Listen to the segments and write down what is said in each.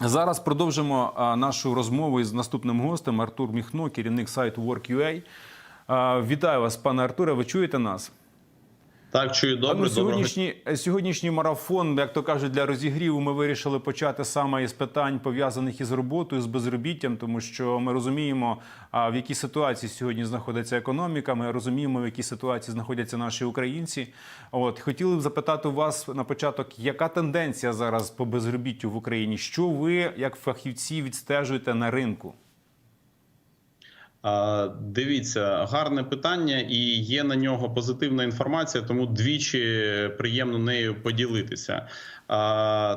Зараз продовжимо нашу розмову із наступним гостем Артур Міхно, керівник сайту Work.ua. Вітаю вас, пане Артуре. Ви чуєте нас? Так, чую добре. Ну, доброго сьогоднішній, сьогоднішній марафон, як то кажуть, для розігріву ми вирішили почати саме із питань пов'язаних із роботою, з безробіттям, тому що ми розуміємо, в якій ситуації сьогодні знаходиться економіка. Ми розуміємо, в якій ситуації знаходяться наші українці. От хотіли б запитати у вас на початок, яка тенденція зараз по безробіттю в Україні? Що ви, як фахівці, відстежуєте на ринку? Дивіться, гарне питання, і є на нього позитивна інформація, тому двічі приємно нею поділитися.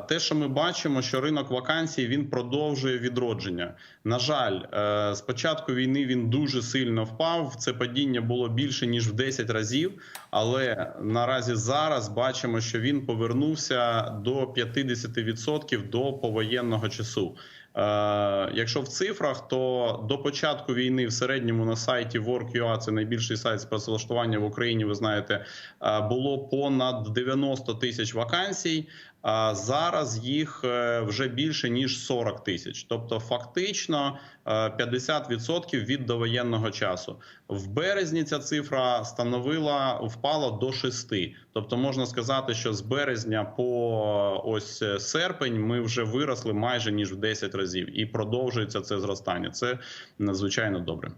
Те, що ми бачимо, що ринок вакансій він продовжує відродження. На жаль, е, з початку війни він дуже сильно впав. Це падіння було більше ніж в 10 разів. Але наразі зараз бачимо, що він повернувся до 50% до повоєнного часу. Е, Якщо в цифрах, то до початку війни в середньому на сайті Work.ua, це найбільший сайт з працевлаштування в Україні. Ви знаєте, е, було понад 90 тисяч вакансій. А зараз їх е, вже більше ніж 40 тисяч, тобто фактично е, 50% від довоєнного часу. В березні ця цифра становила впала до 6. Тобто можна сказати, що з березня по ось е, серпень ми вже виросли майже ніж в 10 разів, і продовжується це зростання. Це надзвичайно добре.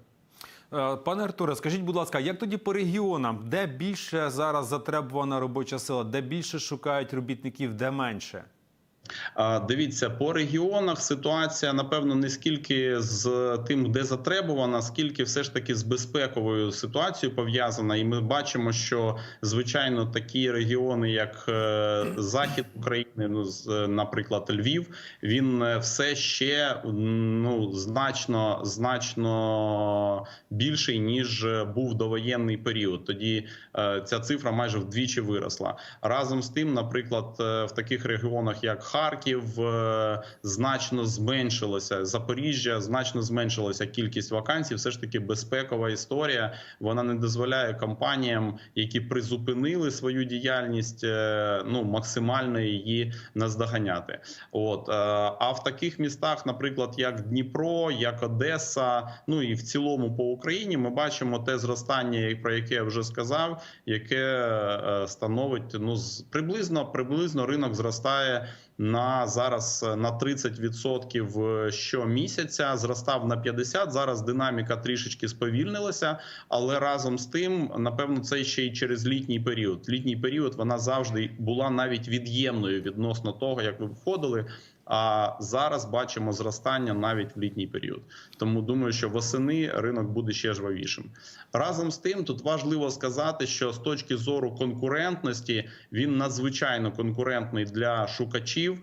Е, Пане Артуре, скажіть, будь ласка, як тоді по регіонам, де більше зараз затребувана робоча сила, де більше шукають робітників, де менше? Дивіться, по регіонах ситуація напевно не скільки з тим, де затребувана, скільки все ж таки з безпековою ситуацією пов'язана. І ми бачимо, що звичайно такі регіони, як е, захід України, ну наприклад, Львів, він е, все ще ну значно значно більший ніж був довоєнний період. Тоді е, ця цифра майже вдвічі виросла. Разом з тим, наприклад, в таких регіонах, як Харків, е, значно зменшилося Запоріжжя, значно зменшилася кількість вакансій. Все ж таки безпекова історія. Вона не дозволяє компаніям, які призупинили свою діяльність, е, ну максимально її наздоганяти. От е, а в таких містах, наприклад, як Дніпро, як Одеса, ну і в цілому по Україні, ми бачимо те зростання, про яке я вже сказав, яке становить ну приблизно приблизно ринок зростає на зараз е, на 30% щомісяця. Зростав на 50%. Зараз динаміка трішечки сповільнилася, але разом з тим, напевно, це ще й через літній період. Літній період вона завжди була навіть від'ємною відносно того, як ви входили. А зараз бачимо зростання навіть в літній період. Тому думаю, що восени ринок буде ще жвавішим. Разом з тим, тут важливо сказати, що з точки зору конкурентності він надзвичайно конкурентний для шукачів.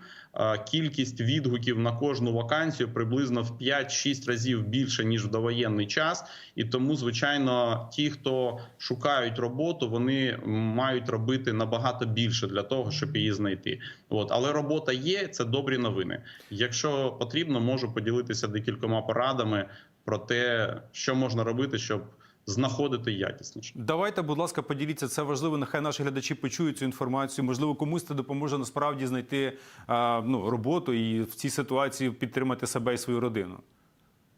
Кількість відгуків на кожну вакансію приблизно в 5-6 разів більше ніж в довоєнний час, і тому, звичайно, ті, хто шукають роботу, вони мають робити набагато більше для того, щоб її знайти. От але робота є. Це добрі новини. Якщо потрібно, можу поділитися декількома порадами про те, що можна робити, щоб знаходити якісніше. Давайте, будь ласка, поділіться це важливо. Нехай наші глядачі почують цю інформацію. Можливо, комусь це допоможе насправді знайти ну, роботу і в цій ситуації підтримати себе і свою родину.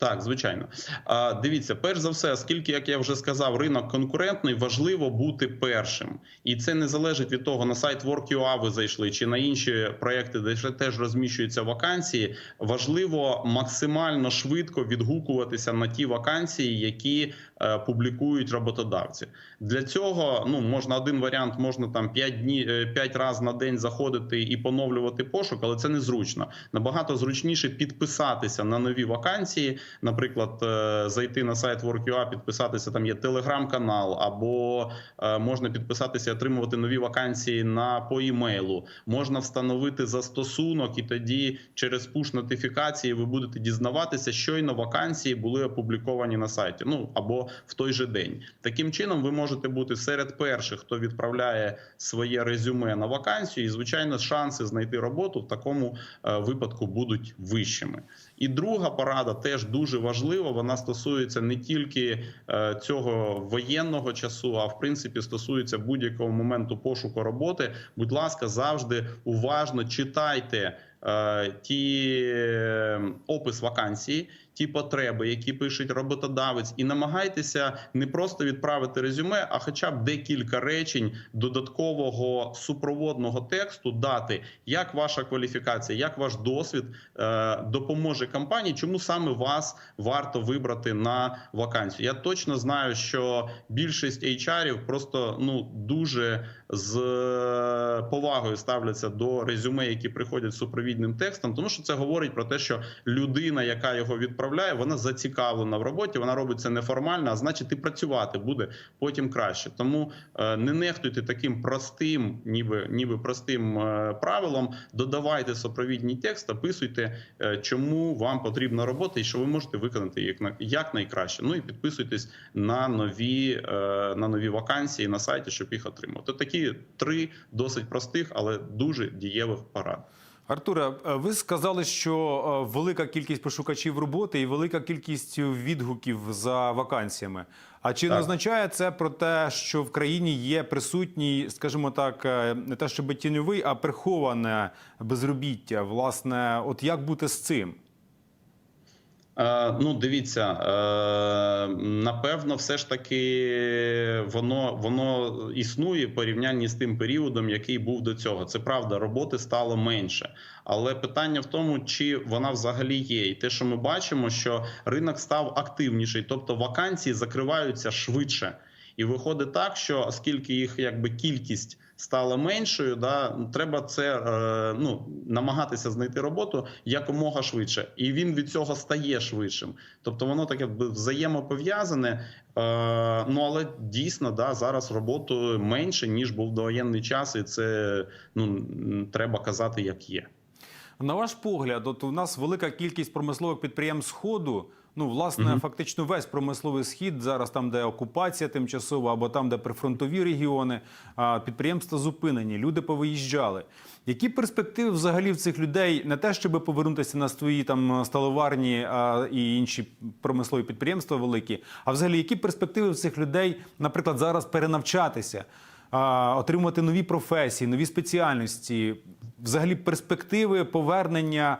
Так, звичайно. А, Дивіться, перш за все, оскільки, як я вже сказав, ринок конкурентний, важливо бути першим, і це не залежить від того, на сайт Work.ua ви зайшли чи на інші проекти, де теж розміщуються вакансії. Важливо максимально швидко відгукуватися на ті вакансії, які е, публікують роботодавці. Для цього ну можна один варіант, можна там 5 днів 5 разів на день заходити і поновлювати пошук, але це незручно. Набагато зручніше підписатися на нові вакансії наприклад, е, зайти на сайт Work.ua, підписатися. Там є телеграм-канал, або е, можна підписатися, і отримувати нові вакансії на по імейлу. Можна встановити застосунок, і тоді через пуш нотифікації ви будете дізнаватися, щойно вакансії були опубліковані на сайті. Ну або в той же день. Таким чином, ви можете бути серед перших, хто відправляє своє резюме на вакансію, і звичайно, шанси знайти роботу в такому е, випадку будуть вищими. І друга порада теж дуже важлива. Вона стосується не тільки е, цього воєнного часу, а в принципі стосується будь-якого моменту пошуку роботи. Будь ласка, завжди уважно читайте е, ті е, опис вакансії, ті потреби, які пишуть роботодавець, і намагайтеся не просто відправити резюме, а хоча б декілька речень додаткового супроводного тексту дати, як ваша кваліфікація, як ваш досвід е, допоможе компанії, чому саме вас варто вибрати на вакансію. Я точно знаю, що більшість HR-ів просто ну дуже з е, повагою ставляться до резюме, які приходять з супровідним текстом, тому що це говорить про те, що людина, яка його відправляє, вона зацікавлена в роботі, вона робить це неформально, а значить, і працювати буде потім краще. Тому е, не нехтуйте таким простим, ніби ніби простим е, правилом. Додавайте супровідний текст, описуйте, е, чому вам потрібна робота і що ви можете виконати як як найкраще. Ну і підписуйтесь на нові на нові вакансії на сайті, щоб їх отримати. Такі три досить простих, але дуже дієвих порад. Артуре, е, ви сказали, що е, велика кількість пошукачів роботи і велика кількість відгуків за вакансіями. А чи не означає це про те, що в країні є присутній, скажімо так, е, не те, щоб тіньовий, а приховане безробіття? Власне, от як бути з цим? Е, ну, дивіться, е, напевно, все ж таки воно воно існує порівнянні з тим періодом, який був до цього. Це правда, роботи стало менше. Але питання в тому, чи вона взагалі є, і те, що ми бачимо, що ринок став активніший, тобто вакансії закриваються швидше. І виходить так, що оскільки їх якби кількість стала меншою, да треба це е, ну намагатися знайти роботу якомога швидше, і він від цього стає швидшим. Тобто воно таке взаємопов'язане. Е, ну але дійсно да зараз роботи менше ніж був довоєнний час, і це ну треба казати, як є. На ваш погляд, от у нас велика кількість промислових підприємств Сходу. Ну, власне, фактично весь промисловий схід зараз там, де окупація тимчасова, або там, де прифронтові регіони, підприємства зупинені, люди повиїжджали. Які перспективи взагалі в цих людей не те, щоб повернутися на свої там сталеварні а, і інші промислові підприємства великі, а взагалі які перспективи в цих людей, наприклад, зараз перенавчатися? а, отримувати нові професії, нові спеціальності, взагалі перспективи повернення.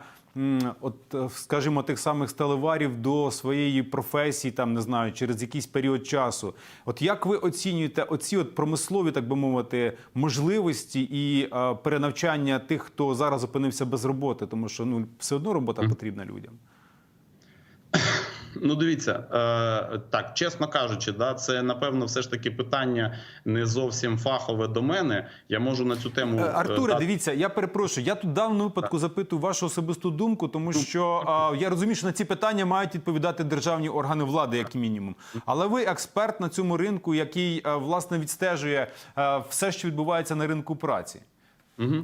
От, е, скажімо, тих самих сталеварів до своєї професії, там не знаю, через якийсь період часу. От як ви оцінюєте оці от промислові, так би мовити, можливості і е, перенавчання тих, хто зараз опинився без роботи, тому що ну все одно робота потрібна людям. Ну, дивіться, е, так чесно кажучи, да, це напевно все ж таки питання не зовсім фахове до мене. Я можу на цю тему Е, е, Артуре, дати- дивіться, я перепрошую. Я тут в даному випадку запитую вашу особисту думку, тому що а, я розумію, що на ці питання мають відповідати державні органи влади, як мінімум. Але ви експерт на цьому ринку, який е, власне відстежує е, все, що відбувається на ринку праці. Угу.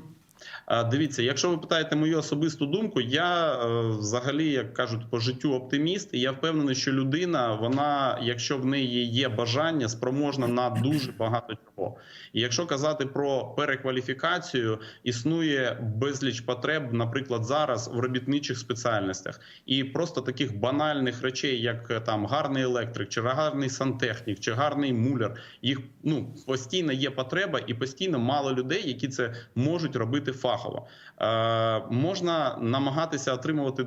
Дивіться, якщо ви питаєте мою особисту думку, я е, взагалі, як кажуть, по життю оптиміст, і я впевнений, що людина, вона, якщо в неї є бажання, спроможна на дуже багато чого. І якщо казати про перекваліфікацію, існує безліч потреб, наприклад, зараз в робітничих спеціальностях, і просто таких банальних речей, як е, там гарний електрик, чи гарний сантехнік, чи гарний муляр, їх ну постійно є потреба, і постійно мало людей, які це можуть робити фахово. Е, можна намагатися отримувати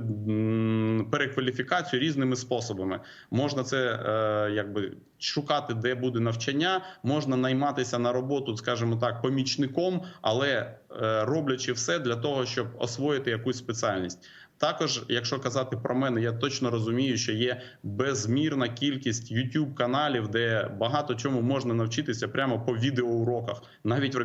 перекваліфікацію різними способами. Можна це е, якби шукати, де буде навчання, можна найматися на роботу, скажімо так, помічником, але е, роблячи все для того, щоб освоїти якусь спеціальність. Також, якщо казати про мене, я точно розумію, що є безмірна кількість youtube каналів, де багато чому можна навчитися прямо по відеоуроках, навіть в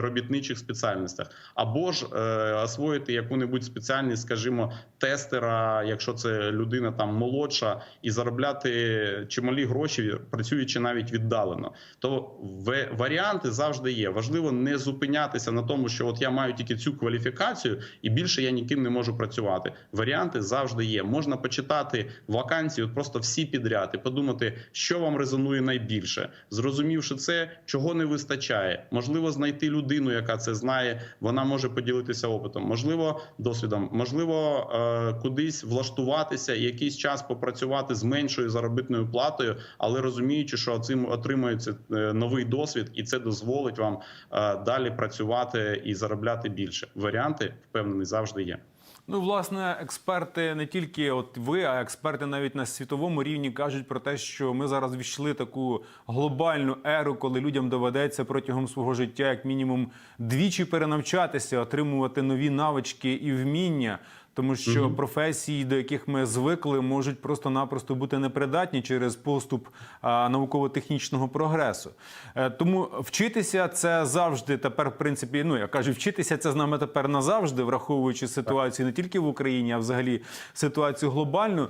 робітничих спеціальностях, або ж е, освоїти яку-небудь спеціальність, скажімо, тестера, якщо це людина там молодша, і заробляти чималі гроші, працюючи навіть віддалено. То в- варіанти завжди є. Важливо не зупинятися на тому, що от я маю тільки цю кваліфікацію, і більше я ніким не можу працювати. Працювати. Варіанти завжди є. Можна почитати вакансії, от просто всі підряд і подумати, що вам резонує найбільше. Зрозумівши це, чого не вистачає. Можливо, знайти людину, яка це знає. Вона може поділитися опитом, можливо, досвідом, можливо, е, кудись влаштуватися якийсь час попрацювати з меншою заробітною платою, але розуміючи, що цим отримується е, новий досвід, і це дозволить вам е, далі працювати і заробляти більше. Варіанти впевнений завжди є. Ну, власне, експерти не тільки от ви, а експерти навіть на світовому рівні кажуть про те, що ми зараз війшли таку глобальну еру, коли людям доведеться протягом свого життя, як мінімум, двічі перенавчатися, отримувати нові навички і вміння. Тому що професії, до яких ми звикли, можуть просто-напросто бути непридатні через поступ науково-технічного прогресу. Е, тому вчитися це завжди тепер, в принципі, ну я кажу, вчитися це з нами тепер назавжди, враховуючи ситуацію не тільки в Україні, а взагалі ситуацію глобальну.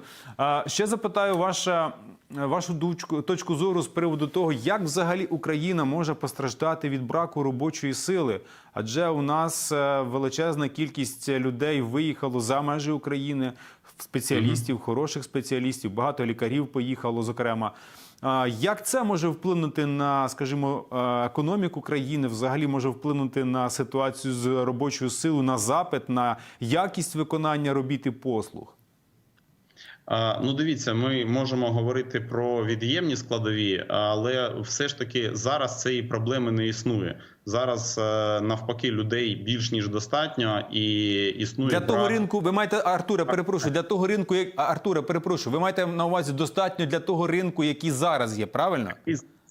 Ще запитаю ваша. Вашу дучку- точку зору з приводу того, як взагалі Україна може постраждати від браку робочої сили, адже у нас е, величезна кількість людей виїхало за межі України, спеціалістів, хороших спеціалістів, багато лікарів поїхало, зокрема. Як це може вплинути на, скажімо, е, економіку країни, взагалі може вплинути на ситуацію з робочою силою, на запит, на якість виконання робіт і послуг? Ну, дивіться, ми можемо говорити про від'ємні складові, але все ж таки зараз цієї проблеми не існує. Зараз е, навпаки людей більш ніж достатньо і існує Для того брак- ринку ви маєте Артуре, перепрошую. Для того ринку, як Артуре, перепрошую, ви маєте на увазі достатньо для того ринку, який зараз є, правильно?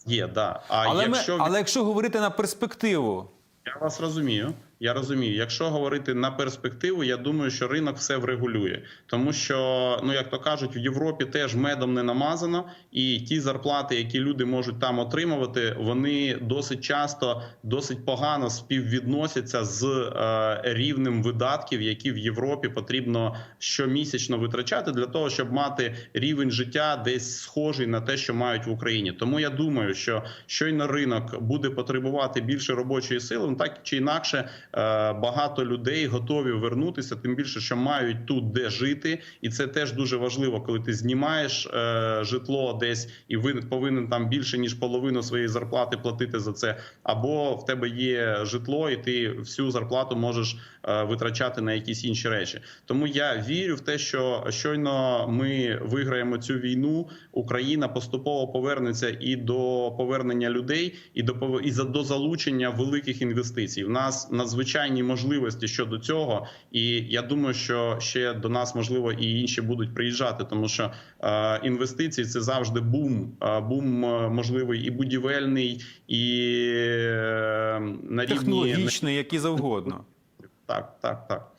є. Да. А Але якщо ми, але якщо говорити на перспективу, Я вас розумію. Я розумію. Якщо говорити на перспективу, я думаю, що ринок все врегулює, тому що ну як то кажуть, в Європі теж медом не намазано, і ті зарплати, які люди можуть там отримувати, вони досить часто досить погано співвідносяться з е, рівнем видатків, які в Європі потрібно щомісячно витрачати для того, щоб мати рівень життя десь схожий на те, що мають в Україні. Тому я думаю, що щойно ринок буде потребувати більше робочої сили, ну так чи інакше багато людей готові вернутися, тим більше, що мають тут де жити, і це теж дуже важливо, коли ти знімаєш е, житло десь і ви повинен там більше ніж половину своєї зарплати платити за це, або в тебе є житло, і ти всю зарплату можеш е, витрачати на якісь інші речі. Тому я вірю в те, що щойно ми виграємо цю війну, Україна поступово повернеться і до повернення людей, і до і до залучення великих інвестицій. В нас надзвичайні можливості щодо цього, і я думаю, що ще до нас можливо і інші будуть приїжджати, тому що е, інвестиції це завжди бум. Е, бум е, можливий і будівельний, і е, на рівні технологічний, який завгодно. так, так, так.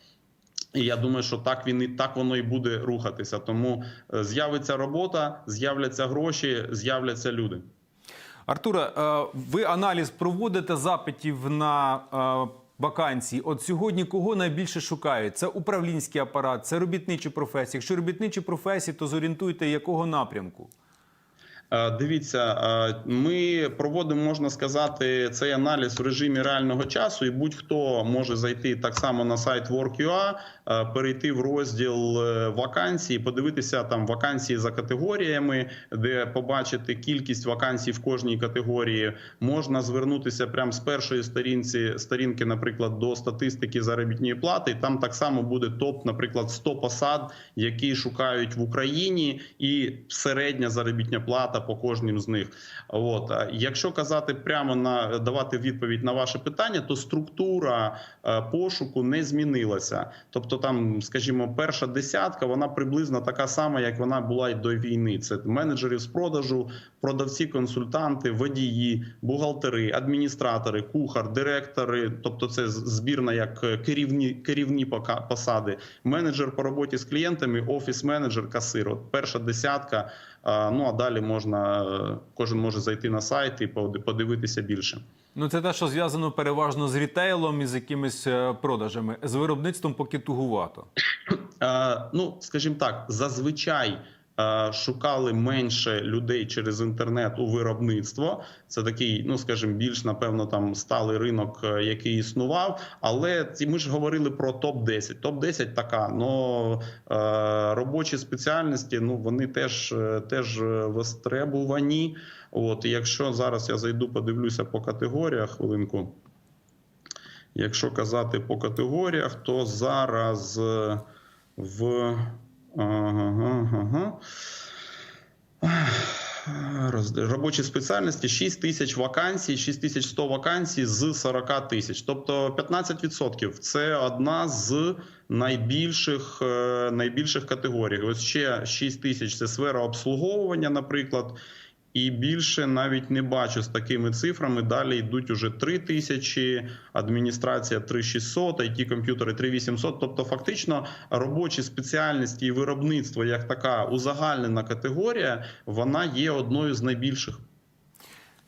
І я думаю, що так він і так воно і буде рухатися. Тому е, з'явиться робота, з'являться гроші, з'являться люди. Артуре, е, ви аналіз проводите запитів на вакансії. От сьогодні кого найбільше шукають? Це управлінський апарат, це робітничі професії. Якщо робітничі професії, то зорієнтуйте, якого напрямку. Е, Дивіться, е, ми проводимо, можна сказати, цей аналіз в режимі реального часу, і будь-хто може зайти так само на сайт Work.ua, е, перейти в розділ вакансії, подивитися там вакансії за категоріями, де побачити кількість вакансій в кожній категорії. Можна звернутися прямо з першої сторінці сторінки, наприклад, до статистики заробітної плати. І там так само буде топ, наприклад, 100 посад, які шукають в Україні, і середня заробітня плата по кожнім з них. От якщо казати прямо на давати відповідь на ваше питання, то структура е, пошуку не змінилася. Тобто, там, скажімо, перша десятка вона приблизно така сама, як вона була й до війни. Це менеджери з продажу, продавці, консультанти, водії, бухгалтери, адміністратори, кухар, директори. Тобто, це збірна як е, керівні керівні посади, менеджер по роботі з клієнтами, офіс-менеджер, касир. От перша десятка. Ну а далі можна е, кожен може зайти на сайт і поди- подивитися більше. Ну, це те, що зв'язано переважно з рітейлом і з якимись е, продажами. З виробництвом поки тугувато. Е, Ну, скажімо так, зазвичай шукали менше людей через інтернет у виробництво. Це такий, ну скажімо, більш напевно там сталий ринок, е, який існував. Але ми ж говорили про топ 10 Топ 10 така, е, робочі спеціальності, ну вони теж е, теж е, востребувані. От якщо зараз я зайду, подивлюся по категоріях хвилинку. Якщо казати по категоріях, то зараз е, в ага, ага. Робочі спеціальності 6 тисяч вакансій, 6100 вакансій з 40 тисяч. Тобто 15% – це одна з найбільших, е, найбільших категорій. Ось ще 6 тисяч – це сфера обслуговування, наприклад. І більше навіть не бачу з такими цифрами. Далі йдуть уже 3 тисячі, адміністрація 3600, it комп'ютери 3800. Тобто, фактично, робочі спеціальності і виробництво як така узагальнена категорія, вона є одною з найбільших.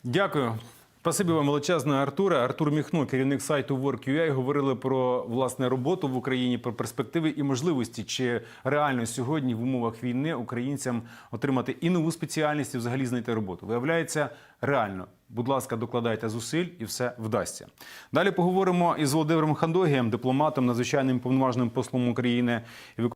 Дякую. Спасибі вам величезне, Артуре. Артур Міхно, керівник сайту Work.ua, говорили про власне роботу в Україні, про перспективи і можливості, чи реально сьогодні в умовах війни українцям отримати і нову спеціальність, і взагалі знайти роботу. Виявляється, реально. Будь ласка, докладайте зусиль, і все вдасться. Далі поговоримо із Володимиром Хандогієм, дипломатом, надзвичайним повноважним послом України і